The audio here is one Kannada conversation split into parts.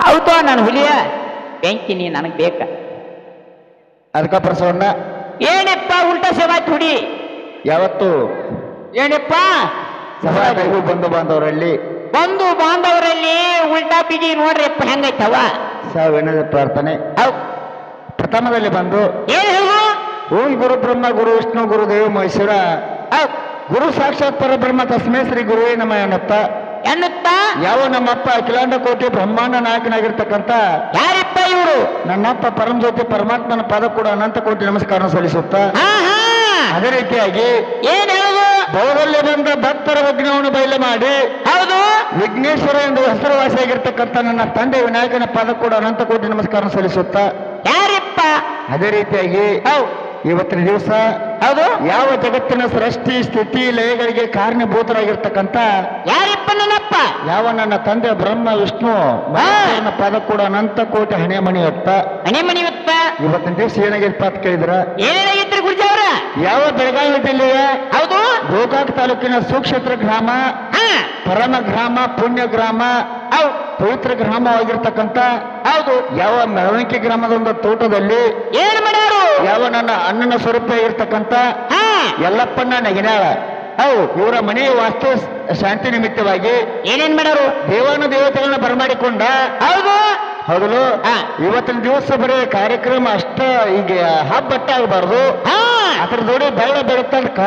ಹೌದು ನಾನು ಹುಲಿಯ ಬೆಂಕಿ ನೀ ನನಗೆ ಬೇಕ. ಅದಕ್ಕ ಪ್ರಸವಣ್ಣ ಏನಪ್ಪ ಉಲ್ಟಾ ಸೇವಾ ಹುಡಿ? ಯಾವತ್ತು? ಏನಪ್ಪ? ಸಭಾದೈವು ಬಂಧು ಬಾಂಧವರಲ್ಲಿ. ಬಂಧು ಬಾಂಧವರಲ್ಲಿ ಉಲ್ಟಾ ಪಿಜಿ ನೋಡ್ರಿಪ್ಪ ಹೆಂಗೈತವ? ಸಾವಿನದ ಪ್ರಾರ್ಥನೆ. ಪ್ರಥಮದಲ್ಲಿ ಬಂದು ಓಂ ಗುರು ಬ್ರಹ್ಮ ಗುರು ವಿಷ್ಣು ಗುರು ದೇವ ಮಹೇಶ್ವರ. ಗುರು ಸಾಕ್ಷಾತ್ ಪರಬ್ರಹ್ಮ ತಸ್ಮೇ ಶ್ರೀ ಗುರುವೇ ನಮ್ಮ ಎನ್ನುತ್ತ ಎನ್ನುತ್ತ? ಯಾವ ನಮ್ಮಪ್ಪ ಅಖಿಲಾಂಡ ಕೋಟಿ ಬ್ರಹ್ಮಾಂಡ ನಾಯಕನಾಗಿರ್ತಕ್ಕಂಥ ಯಾರಪ್ಪ ಇವರು? ನನ್ನಪ್ಪ ಪರಮಜ್ಯೋತಿ ಪರಮಾತ್ಮನ ಪದ ಕೂಡ ಅನಂತ ಕೋಟಿ ನಮಸ್ಕಾರ ಸಲ್ಲಿಸುತ್ತ? ಅದೇ ರೀತಿಯಾಗಿ ಏನ್ ಹೇಳುದು? ಬಂದ ಭಕ್ತರ ವಿಘ್ನವನ್ನು ಬಯಲು ಮಾಡಿ ಹೌದು. ವಿಘ್ನೇಶ್ವರ ಎಂದು ಹೆಸರುವಾಸಿಯಾಗಿರ್ತಕ್ಕಂಥ ನನ್ನ ತಂದೆ ವಿನಾಯಕನ ಪದ ಕೂಡ ಅನಂತ ಕೋಟಿ ನಮಸ್ಕಾರ ಸಲ್ಲಿಸುತ್ತ? ಯಾರಪ್ಪ? ಅದೇ ರೀತಿಯಾಗಿ ಹೌದ್. ಇವತ್ತಿನ ದಿವಸ ಹೌದು. ಯಾವ ಜಗತ್ತಿನ ಸೃಷ್ಟಿ ಸ್ಥಿತಿ ಲಯಗಳಿಗೆ ಕಾರಣಭೂತರಾಗಿರ್ತಕ್ಕಂಥ ಯಾರಪ್ಪ ನನ್ನಪ್ಪ? ಯಾವ ನನ್ನ ತಂದೆ ಬ್ರಹ್ಮ ವಿಷ್ಣು ನನ್ನ ಪದ ಕೂಡ ಅನಂತ ಕೋಟಿ ಹಣೆ ಮಣಿಯುತ್ತ ಮನೆ ಮನೆ ಇವತ್ತ ಇವತ್ತಿನ ದಿವಸ ಏನಾಗಿರ್ಪ ಅಂತ ಕೇಳಿದ್ರ? ಏನಾಗಿದ್ರೆ ಗುರುಜಾವ್ರ ಯಾವ ಬೆಳಗಾವಿ ಜಿಲ್ಲೆಯ? ಹೌದು. ಗೋಕಾಕ್ ತಾಲೂಕಿನ ಸುಕ್ಷೇತ್ರ ಗ್ರಾಮ ಪರಮ ಗ್ರಾಮ ಪುಣ್ಯ ಗ್ರಾಮ ಅವ್ ಪವಿತ್ರ ಗ್ರಾಮವಾಗಿರ್ತಕ್ಕಂಥ ಹೌದು. ಯಾವ ಮೆರವಣಿಗೆ ಗ್ರಾಮದ ಒಂದು ತೋಟದಲ್ಲಿ ಏನ್ ಮಾಡ್ಯಾರು ಯಾವ ನನ್ನ ಅಣ್ಣನ ಸ್ವರೂಪ ಇರ್ತಕ್ಕಂತ ಹಾ. ಯಲ್ಲಪ್ಪನ ನಗಿನಾಳ ಅವು ಇವರ ಮನೆ ವಾಸ್ತು ಶಾಂತಿ ನಿಮಿತ್ತವಾಗಿ ಏನೇನ್ ಮಾಡ್ಯಾರು ದೇವಾನು ದೇವತೆಗಳನ್ನ ಬರಮಾಡಿಕೊಂಡ. ಹೌದು. ಹೌದು. ಇವತ್ತಿನ ದಿವಸ ಬರೀ ಕಾರ್ಯಕ್ರಮ ಅಷ್ಟ ಈಗ ಹಬ್ಬಟ್ಟ ಆಗಬಾರ್ದು. ಅದ್ರ ಜೋಡಿ ಬೆಳ್ಳ ಬೆಳತಕ್ಕ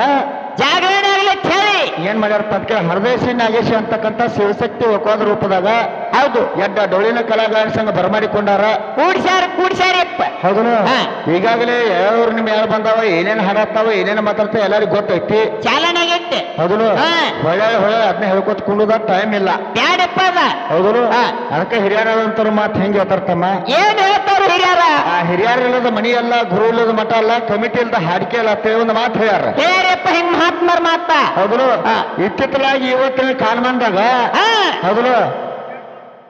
ಜಾಗರಣೆ ಕೇಳಿ ಹೇಳಿ. ಏನ್ ಮಾಡ್ಯಾರಪ್ಪ ಅಂತ ಹರದೇಶಿ ನಾಗೇಶಿ ಅಂತಕ್ಕಂಥ ಶಿವಶಕ್ತಿ ಒಕ್ಕೋದ ರೂಪದಾಗ ಹೌದು. ಎಡ್ಡ ಡೊಳ್ಳಿನ ಕಲಾಗಾರ ಸಂಘ ಬರಮಾಡಿಕೊಂಡಾರ. ಕೂಡ್ಸ್ಯಾರ ಕೂಡ್ಸ್ಯಾರಪ್ಪ ಹೌದು ಹಾ. ಈಗಾಗಲೇ ಯಾವ ನಿಮ್ಮ ಯಾರು ಬಂದಾವ ಏನೇನು ಹಾಡಾಗ್ತಾವ ಏನೇನು ಮಾತಾಡ್ತಾವ ಎಲ್ಲರಿಗೂ ಗೊತ್ತೈತಿ. ಚಾಲನೆ ಆಗೈತೆ ಹೌದು ಹಾ. ಹೊಳೆ ಹೊಳೆ ಅದನ್ನ ಹೇಳ್ಕೊತ ಕುಂಡುದ ಟೈಮ್ ಇಲ್ಲ. ಬ್ಯಾಡಪ್ಪ ಅದ. ಹೌದು ಹಾ. ಅದಕ್ಕೆ ಹಿರಿಯರಾದಂತವ್ರು ಮಾತು ಹೆಂಗ್ ಹೇಳ್ತಾರ್ತಮ್ಮ ಏನ್ ಹೇಳ್ತಾರ ಹಿರಿಯರ? ಆ ಹಿರಿಯರಿಲ್ಲದ ಮನಿ ಅಲ್ಲ ಗುರು ಇಲ್ಲದ ಮಠ ಅಲ್ಲ ಕಮಿಟಿ ಇಲ್ಲದ ಹಾಡಿಕೆ ಅಲ್ಲ ಅಂತ ಒಂದು ಮಾತು ಹೇಳ್ಯಾರ. ಹೇರಪ್ಪ ಹಿಂಗ್ ಮಹಾತ್ಮರ್ ಮಾತ? ಹೌದು ಹಾ. ಇತ್ತಿತ್ತಲಾಗಿ ಇವತ್ತಿನ ಕಾಲಮಾನದಾಗ ಹಾ. ಹೌದು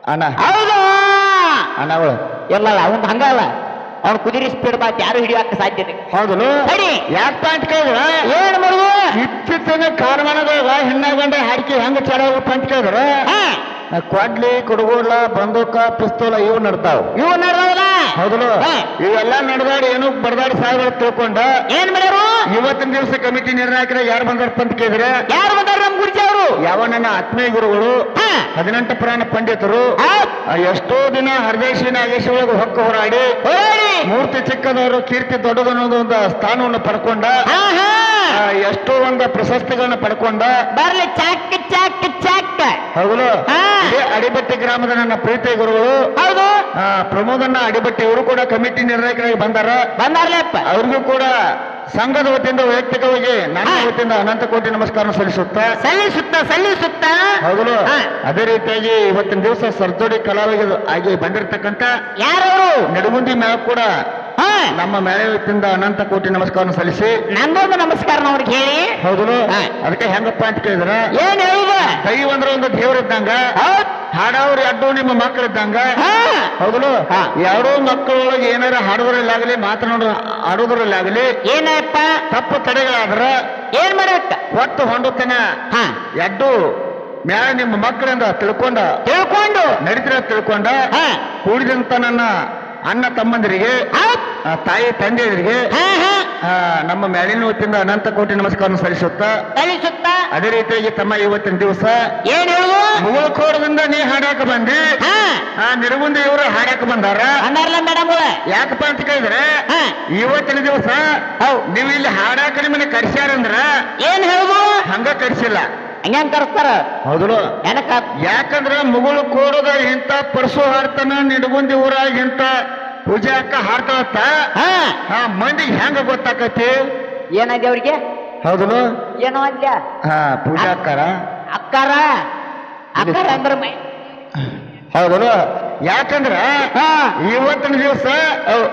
ಅಣ್ಣ. ಹೌದು. ಅಣ್ಣ ಎಲ್ಲ ಅವನ್ ಹಂಗಲ್ಲ. ಅವ್ನು ಕುದುರೆ ಸ್ಪೀಡ್ ಬಾತ್ ಯಾರು ಹಿಡಿಯಕ್ಕೆ ಸಾಧ್ಯತೆ ಹೌದು ಸರಿ. ಯಾಕೆ ಅಂತ ಕೇಳಿದ್ರ? ಏನ್ ಮಾಡುದು ಇತ್ತಿತ್ತಿನ ಕಾಲಮಾನದಾಗ ಹೆಣ್ಣ ಗಂಡ ಹಾಡಿಕೆ ಹೆಂಗ ಚೆನ್ನಾಗಪ್ಪ ಪಾಯಿಂಟ್ ಕೇಳಿದ್ರ? ಹಾ. ಕೊಡ್ಲಿ ಕುಡುಗೋಡ್ಲ ಬಂದೂಕ ಪಿಸ್ತೂಲ ಇವು ನಡ್ತಾವ. ಇವು ನಡ್ದಾವಲ್ಲ? ಹೌದು ಹಾ. ಇವೆಲ್ಲ ನಡೆದಾಡಿ ಏನು ಬಡದಾಡಿ ಸಾಯ್ಗಳು ತಿಳ್ಕೊಂಡ? ಏನ್ ಮಾಡ್ಯಾರು? ಇವತ್ತಿನ ದಿವಸ ಕಮಿಟಿ ನಿರ್ಣಾಯಕರ ಯಾರು ಬಂದಾರ ಅಂತ ಕೇಳಿದ್ರೆ ಯಾರು ಬಂದಾರ ನಮ್ ಗುರುಜಿ ಅವರು? ಯಾವ ನನ್ನ ಆತ್ಮೀಯ ಗುರುಗಳು ಹದಿನೆಂಟು ಪ್ರಾಣ ಪಂಡಿತರು ಎಷ್ಟೋ ದಿನ ಹರದೇಶಿ ನಾಗೇಶ್ ಒಳಗೆ ಹೊಕ್ಕ ಹೋರಾಡಿ. ಮೂರ್ತಿ ಚಿಕ್ಕದವರು ಕೀರ್ತಿ ದೊಡ್ಡದನ್ನೋದು ಒಂದು ಸ್ಥಾನವನ್ನು ಪಡ್ಕೊಂಡ ಎಷ್ಟೋ ಒಂದು ಪ್ರಶಸ್ತಿಗಳನ್ನ ಪಡ್ಕೊಂಡ ಬರ್ಲಿ ಚಾಕ್ ಚಾಕ್ ಹೌದು. ಅಡಿಬಟ್ಟಿ ಗ್ರಾಮದ ನನ್ನ ಪ್ರೀತಿ ಗುರುಗಳು. ಹೌದು. ಆ, ಪ್ರಮೋದನ್ನ ಅಡಿಬಟ್ಟಿ ಇವರು ಕೂಡ ಕಮಿಟಿ ನಿರ್ಣಾಯಕರಾಗಿ ಬಂದಾರ. ಬಂದಾರ್ಲೆಪ್ಪ. ಅವ್ರಿಗೂ ಕೂಡ ಸಂಘದ ವತಿಯಿಂದ ವೈಯಕ್ತಿಕವಾಗಿ ನನ್ನ. ವತಿಯಿಂದ ಅನಂತ ಕೋಟಿ ನಮಸ್ಕಾರ ಸಲ್ಲಿಸುತ್ತಾ. ಸಲ್ಲಿಸುತ್ತ ಸಲ್ಲಿಸುತ್ತ. ಹೌದು. ಅದೇ ರೀತಿಯಾಗಿ ಇವತ್ತಿನ ದಿವಸ ಸರ್ಜೋಡಿ ಕಲಾವಿದ ಆಗಿ ಬಂದಿರತಕ್ಕಂತ ಯಾರು? ನಡುಗುಂದಿ ಮೇಳ ಕೂಡ ಹಾ. ನಮ್ಮ ಮೇಳ ವತಿಯಿಂದ ಅನಂತ ಕೋಟಿ ನಮಸ್ಕಾರ ಸಲ್ಲಿಸಿ. ನಂದೊಂದು ನಮಸ್ಕಾರ ಅವ್ರಿಗೆ ಹೇಳಿ. ಹೌದು. ಅದಕ್ಕೆ ಹೆಂಗಪ್ಪ ಅಂತ ಕೇಳಿದ್ರ ಏನ್ ಹೇಳುದ? ಕೈ ಅಂದ್ರೆ ಒಂದು ದೇವರಿದ್ದಂಗ ಹಾಡವ್ರು ಅಡ್ಡು ನಿಮ್ಮ ಮಕ್ಕಳಿದ್ದಂಗ. ಹಾ. ಹೌದು ಹಾ. ಯಾರೋ ಮಕ್ಕಳೊಳಗೆ ಏನಾರ ಹಾಡೋದ್ರಲ್ಲಾಗಲಿ ಮಾತನಾಡೋ ಆಡೋದ್ರಲ್ಲಾಗಲಿ ಏನಪ್ಪ? ತಪ್ಪು ತಡೆಗಳಾದ್ರ ಏನ್ ಮಾಡಬೇಕ ಒಟ್ಟು ಹೊಂಡುತ್ತನ. ಹಾ. ಎಡ್ಡು ಮ್ಯಾಲ ನಿಮ್ಮ ಮಕ್ಕಳಿಂದ ತಿಳ್ಕೊಂಡ ತಿಳ್ಕೊಂಡು. ನಡೀತಿರ ತಿಳ್ಕೊಂಡ ಹಾ. ಕೂಡಿದಂತ ನನ್ನ ಅಣ್ಣ ತಮ್ಮಂದಿರಿಗೆ ಆ, ತಾಯಿ ತಂದೆಯರಿಗೆ ಹಾ ನಮ್ಮ ಮ್ಯಾಲಿನ ವತಿಯಿಂದ ಅನಂತ ಕೋಟಿ ನಮಸ್ಕಾರ ಸಲ್ಲಿಸುತ್ತಾ ಸಲ್ಲಿಸುತ್ತಾ. ಅದೇ ರೀತಿಯಾಗಿ ತಮ್ಮ ಇವತ್ತಿನ ದಿವಸ ಏನ್ ಹೇಳುದು? ಮುಗುಳ್ಕೋರದಿಂದ ನೀ ಹಾಡಾಕ ಬಂದಿ? ಆ ನಿರಗುಂದಿ ಇವರು ಹಾಡಾಕ ಬಂದಾರ? ಅಂದಾರ್ಲ ಮೇಡಮ್ ಯಾಕಪ್ಪ ಅಂತ ಕೇಳಿದ್ರೆ ಇವತ್ತಿನ ದಿವಸ ನೀವು ಇಲ್ಲಿ ಹಾಡಾಕ ನಿಮ್ಮನ್ನ ಕರ್ಸ್ಯಾರಂದ್ರ ಏನ್ ಹೇಳುದು? ಹಂಗ ಕರ್ಸಿಲ್ಲ. ಹಂಗ್ಯಾಂಗ್ ಕರೆಸ್ತಾರ? ಹೌದು ಯಾಕಂದ್ರ ಮುಗುಳು ಕೋಡದ ಇಂತ ಪರಸು ಹಾಡ್ತಾನ ನಿಡಗುಂದಿ ಊರಾಗ ಇಂತ ಪೂಜೆ ಅಕ್ಕ ಹಾಡ್ತಾವತ್ತ ಹಾ. ಆ ಮಂದಿಗೆ ಹೆಂಗ ಗೊತ್ತಾಕತಿ? ಏನಾಗ್ಯ ಅವ್ರಿಗೆ? ಹೌದು ಏನೋ ಅಂದ್ಯ ಹಾ ಪೂಜಾ ಅಕ್ಕಾರ. ಅಕ್ಕಾರ? ಅಕ್ಕಾರ ಅಂದ್ರ ಮೈ ಹೌದು ಯಾಕಂದ್ರ ಹಾ. ಇವತ್ತಿನ ದಿವಸ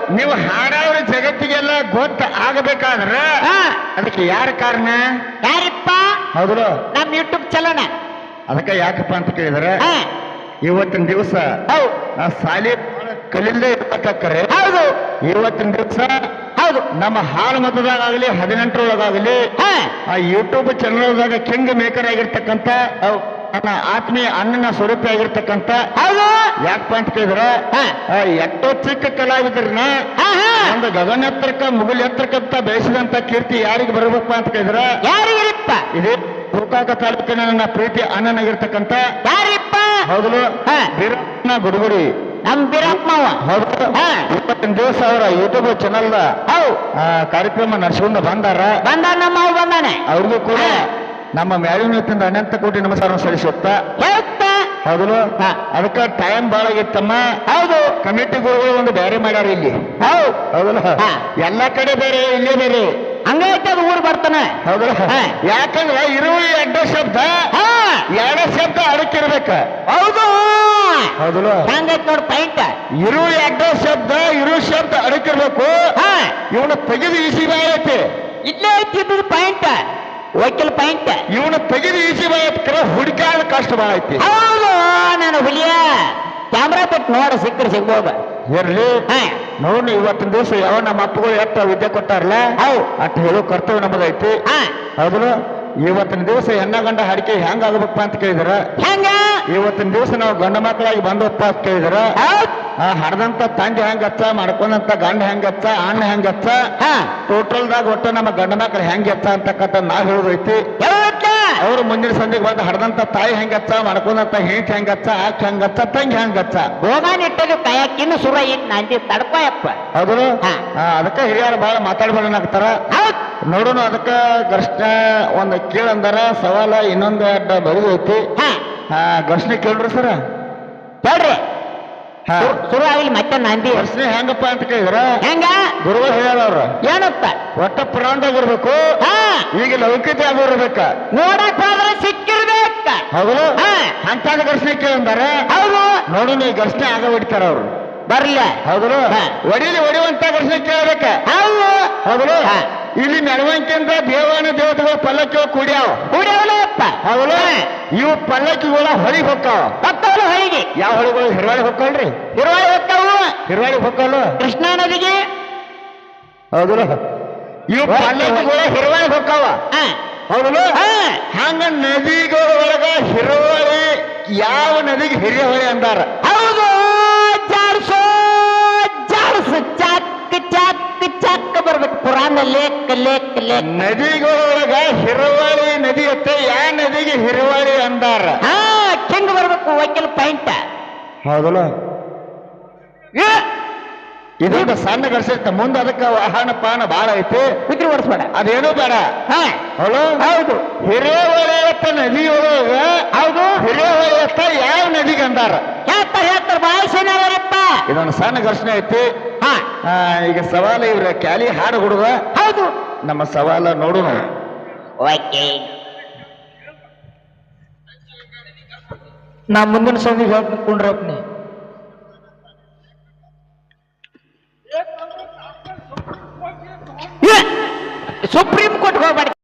ನೀವು ಹಾಡೋರ ಜಗತ್ತಿಗೆಲ್ಲ ಗೊತ್ತ ಆಗಬೇಕಾದ್ರ ಹಾ. ಅದಕ್ಕೆ ಯಾರ ಕಾರಣ? ಯಾರಿಪ್ಪ? ಹೌದು ನಮ್ ಯೂಟ್ಯೂಬ್ ಚಲನ. ಅದಕ್ಕೆ ಯಾಕಪ್ಪ ಅಂತ ಕೇಳಿದ್ರೆ? ಹಾ. ಇವತ್ತಿನ ದಿವಸ ಆ ಸಾಲಿ ಕಲಿಲ್ಲದೆ ಇರ್ಬೇಕಾರೆ ಹೌದು. ಇವತ್ತಿನ ದಿವಸ ಹೌದು. ನಮ್ಮ ಹಾಳು ಮತದಾಗಲಿ ಹದಿನೆಂಟರೊಳಗಾಗಲಿ ಆ ಯೂಟ್ಯೂಬ್ ಚಾನಲ್ದಾಗ ಕಿಂಗ್ ಮೇಕರ್ ಆಗಿರ್ತಕ್ಕಂಥ ನನ್ನ ಆತ್ಮೀಯ ಅಣ್ಣನ ಸ್ವರೂಪ ಆಗಿರ್ತಕ್ಕಂಥ ಹೌದು. ಯಾಕೆ ಪಾಯಿಂಟ್ ಕೇಳಿದ್ರೆ ಎಷ್ಟೋ ಚಿಕ್ಕ ಕಲಾವಿದ್ರನ್ನ ಒಂದು ಗಗನ ಎತ್ತರಕ್ಕ ಮುಗಿಲ್ ಎತ್ತರಕ್ಕಂತ ಬಯಸಿದಂತ ಕೀರ್ತಿ ಯಾರಿಗೆ ಬರಬೇಕು ಅಂತ ಕೇಳಿದ್ರ ಯಾರಿಗಿರಿಪ್ಪ? ಇದು ಗೋಕಾಕ ತಾಲೂಕಿನ ನನ್ನ ಪ್ರೀತಿ ಅಣ್ಣನಾಗಿರ್ತಕ್ಕಂಥ ಯಾರಿಪ್ಪ? ಹೌದು ಹಾ. ಬೀರಪ್ಪನ ಗುಡುಗುಡಿ. ನಮ್. ಇವತ್ತಿನ ದಿವಸ ಅವರ ಯೂಟ್ಯೂಬ್ ಚಾನಲ್ ಹೌ ಕಾರ್ಯಕ್ರಮ ನಡ್ಸ್ಕೊಂಡು ಬಂದಾರ. ಬಂದ ನಮ್ಮ ಅವ್ ಬಂದಾನೆ. ಅವ್ರಿಗೂ ಕೂಡ. ನಮ್ಮ ಮ್ಯಾಲಿನತಿಂದ ಅನಂತ ಕೋಟಿ ನಮಸ್ಕಾರ ಸಲ್ಲಿಸುತ್ತ. ಹೌದು. ಅದಕ್ಕ ಟೈಮ್ ಬಾಳ ಇತ್ತಮ್ಮ ಹೌದು. ಕಮಿಟಿಗಳು ಒಂದು ಬೇರೆ ಮಾಡ್ಯಾರ ಇಲ್ಲಿ. ಹೌದು. ಹೌದಲ್ಲ. ಎಲ್ಲ ಕಡೆ ಬೇರೆ ಇಲ್ಲೇ ಬೇರೆ. ಹಂಗೈತೆ ಅದು ಊರು ಬರ್ತಾನೆ. ಹೌದಲ್ಲ ಹಾ. ಯಾಕಂದ್ರೆ ಇರುಳಿ ಅಡ್ಡ ಶಬ್ದ ಹಾ. ಎರಡ ಶಬ್ದ ಅಡಕಿರ್ಬೇಕ. ಹೌದು. ಹೌದಲ್ಲ ಹಂಗೈತ್ ನೋಡಿ ಪಾಯಿಂಟ್ ಇರುಳಿ ಅಡ್ಡ ಶಬ್ದ ಇರು ಶಬ್ದ ಅಡಕಿರ್ಬೇಕು. ಹಾ. ಇವನ ತೆಗೆದು ಈಸಿ ಬಾಯ್ ಐತಿ ಇಲ್ಲೇ ಐತಿ ಇದ್ರ ಪಾಯಿಂಟ್ ವಕೀಲ್ ಪಾಯಿಂಟ್ ಇವನ ತೆಗೆದು ಈಸಿ ಬಾಯತ್ಕರ ಹುಡುಕಾಡ ಕಷ್ಟ ಬಾಳ ಐತಿ ಹೌದು ನಾನು ಹುಲಿಯ. ಕ್ಯಾಮ್ರಾ ಬಿಟ್ಟು ನೋಡ ಸಿಕ್ಕರೆ ಸಿಗ್ಬೋದು. ಇರ್ಲಿ. ನೋಡಿ ಇವತ್ತಿನ ದಿವಸ ಯಾವ ನಮ್ಮ ಅಪ್ಪಗಳು ಎಷ್ಟ ವಿದ್ಯೆ ಕೊಟ್ಟಾರಲ್ಲ? ಅಟ್ ಹೇಳೋ ಕರ್ತವ್ಯ ನಮಗೈತಿ ಹೌದು. ಇವತ್ತಿನ ದಿವಸ ಹೆಣ್ಣ ಗಂಡ ಹಡಿಕೆ ಹೆಂಗ್ ಆಗ್ಬೇಕಪ್ಪ ಅಂತ ಕೇಳಿದ್ರ? ಹೆಂಗ? ಇವತ್ತಿನ ದಿವಸ ನಾವು ಗಂಡ ಮಕ್ಕಳಾಗಿ ಬಂದಪ್ಪ ಅಂತ ಕೇಳಿದ್ರ? ಆ ಹಡ್ದಂತ ತಂದೆ ಹೆಂಗ್ ಹಚ್ಚ ಮಾಡ್ಕೊಂಡಂತ ಗಂಡ ಹೆಂಗ್ ಹಚ್ಚ ಅಣ್ಣ ಹೆಂಗ್ ಟೋಟಲ್ ಹಾ. ಟೋಟಲ್ದಾಗ ಒಟ್ಟು ನಮ್ಮ ಗಂಡ ಮಕ್ಕಳು ಹೆಂಗ್ ಹಚ್ಚ ಅಂತಕ್ಕಂಥ ನಾ ಹೇಳೋದೈತಿ. ಅವ್ರು ಮುಂದಿನ ಸಂಜೆಗೆ ಬಂದು ಹಡದಂತ ತಾಯಿ ಹೆಂಗತ್ತ ಮಾಡ್ಕೊಂಡಂತ ಹೆಂಟ್ ಹೆಂಗತ್ತ ಆಕ್ ಹೆಂಗತ್ತ ತಂಗಿ ಹೆಂಗ್ ಹಚ್ಚ ಗೋಮಾನ್ ಇಟ್ಟದು ಕಾಯಕ್ಕಿನ್ನು ಸುರ ಇಟ್ ನಂದಿ ತಡ್ಕೋಯಪ್ಪ. ಹೌದು. ಅದಕ್ಕೆ ಹಿರಿಯರು ಬಹಳ ಮಾತಾಡ್ಬೇಡನಾಗ್ತಾರ ನೋಡೋಣ ಅದಕ್ಕ ಘರ್ಷಣ ಒಂದು ಕೇಳಂದಾರ ಸವಾಲ ಇನ್ನೊಂದು ಅಡ್ಡ ಬರಿದೈತಿ ಘರ್ಷಣೆ ಕೇಳ್ರಿ ಸರ. ಹೇಳ್ರಿ ಸುರ ಆಗ್ಲಿ ಮತ್ತೆ ನಂದಿ. ಘರ್ಷಣೆ ಹೆಂಗಪ್ಪ ಅಂತ ಕೇಳಿದ್ರ? ಹೆಂಗ? ಗುರುಗಳು ಹೇಳ್ಯಾರ ಏನತ್ತ ಒಟ್ಟ ಪುರಾಣದಾಗಿರ್ಬೇಕು ಹಾ. ಈಗ ಲೌಕಿಕ ಆಗಿರ್ಬೇಕ ನೋಡಕ್ ಹೋದ್ರೆ ಸಿಕ್ಕಿರ್ಬೇಕ. ಹೌದು. ಹಾ. ಅಂತಾದ ಘರ್ಷಣೆ ಕೇಳಂದಾರ? ಹೌದು. ನೋಡಿ ನೀ ಘರ್ಷಣೆ ಆಗ ಹೊಡಿತಾರ ಅವ್ರು ಬರ್ಲ. ಹೌದು. ಒಡೀಲಿ ಹೊಡಿಯುವಂತ ಘರ್ಷಣೆ ಕೇಳ್ಬೇಕ. ಹೌದು. ಹೌದು. ಹಾ. ಇಲ್ಲಿ ಮೆರವಣಿಗೆಯಿಂದ ದೇವಾನ ದೇವತೆಗಳು ಪಲ್ಲಕ್ಕಿಗಳು ಕೂಡ್ಯಾವ. ಕುಡಿಯವಲಪ್ಪ ಹೌದು. ಇವು ಪಲ್ಲಕ್ಕಿಗಳ ಹೊಳಿ ಹೊಕ್ಕಾವ. ಹೊತ್ತವಲು ಹೊಳಿಗೆ. ಯಾವ ಹೊಳಿಗಳು? ಹಿರವಾಳಿ ಹೊಕ್ಕಲ್ರಿ ಹಿರುವಳಿ ಹೊಕ್ಕವು. ಹಿರವಾಳಿ ಹೊಕ್ಕಲು ಕೃಷ್ಣಾ ನದಿಗೆ ಹೌದು ಇವು ಪಲ್ಲಕ್ಕಿಗಳ ಹಿರವಾಳಿ ಹೊಕ್ಕಾವ. ಹಾ. ಹೌದು ಹಾ. ಹಂಗ ನದಿಗಳ ಒಳಗ ಹಿರುವಳಿ ಯಾವ ನದಿಗೆ ಹಿರಿಯಹೊಳಿ ಅಂದಾರ? ಹೌದು. ಜಾಡ್ಸೋ ಜಾಡ್ಸು ಚಾಕ್ ಚಾಕ್ ಚಾಕ್ ಬರ್ಬೇಕು. ಪುರಾಣ ಲೇಕ್ ಲೇಕ್ ಲೇಕ್ ನದಿಗಳೊಳಗ ಹಿರವಳಿ ನದಿ ಅತ್ತೆ ಯಾವ ನದಿಗೆ ಹಿರವಳಿ ಅಂದಾರ? ಹಾ ಕೆಂಗ್ ಬರ್ಬೇಕು? ವೈಕಲ್ ಪಾಯಿಂಟ್. ಹೌದಲ್ಲ? ಇದೊಂದು ಸಣ್ಣ ಘರ್ಷಿತ ಮುಂದೆ ಅದಕ್ಕೆ ವಾಹನ ಪಾನ ಬಾಳ ಐತಿ. ಕುದ್ರಿ ಓಡಿಸ್ಬೇಡ ಅದೇನು ಬೇಡ. ಹಾ. ಹೌದು ಹೌದು. ನದಿ ಒಳಗ ಹೌದು. ಹಿರೇಹೊಳೆಯತ್ತ ಯಾವ ನದಿಗೆ ಅಂದಾರ ಹೇಳ್ತಾರ ಹೇಳ್ತಾರ ಬಾಯ್ ಸೇನಾರಪ್ಪ ಇದೊಂದು ಸಣ್ಣ ಘರ್ಷಣೆ ಐತಿ ಈಗ ಸವಾಲ ಇವ್ರ ಕ್ಯಾಲಿ ಹಾಡು ಹುಡುಗ. ಹೌದು. ನಮ್ಮ ಸವಾಲ ನೋಡೋಣ ಓಕೆ. ನಾ ಮುಂದಿನ ಸಂದಿಗೆ ಹೇಳ್ಕೊಂಡ್ರಪ್ಪ ನೀ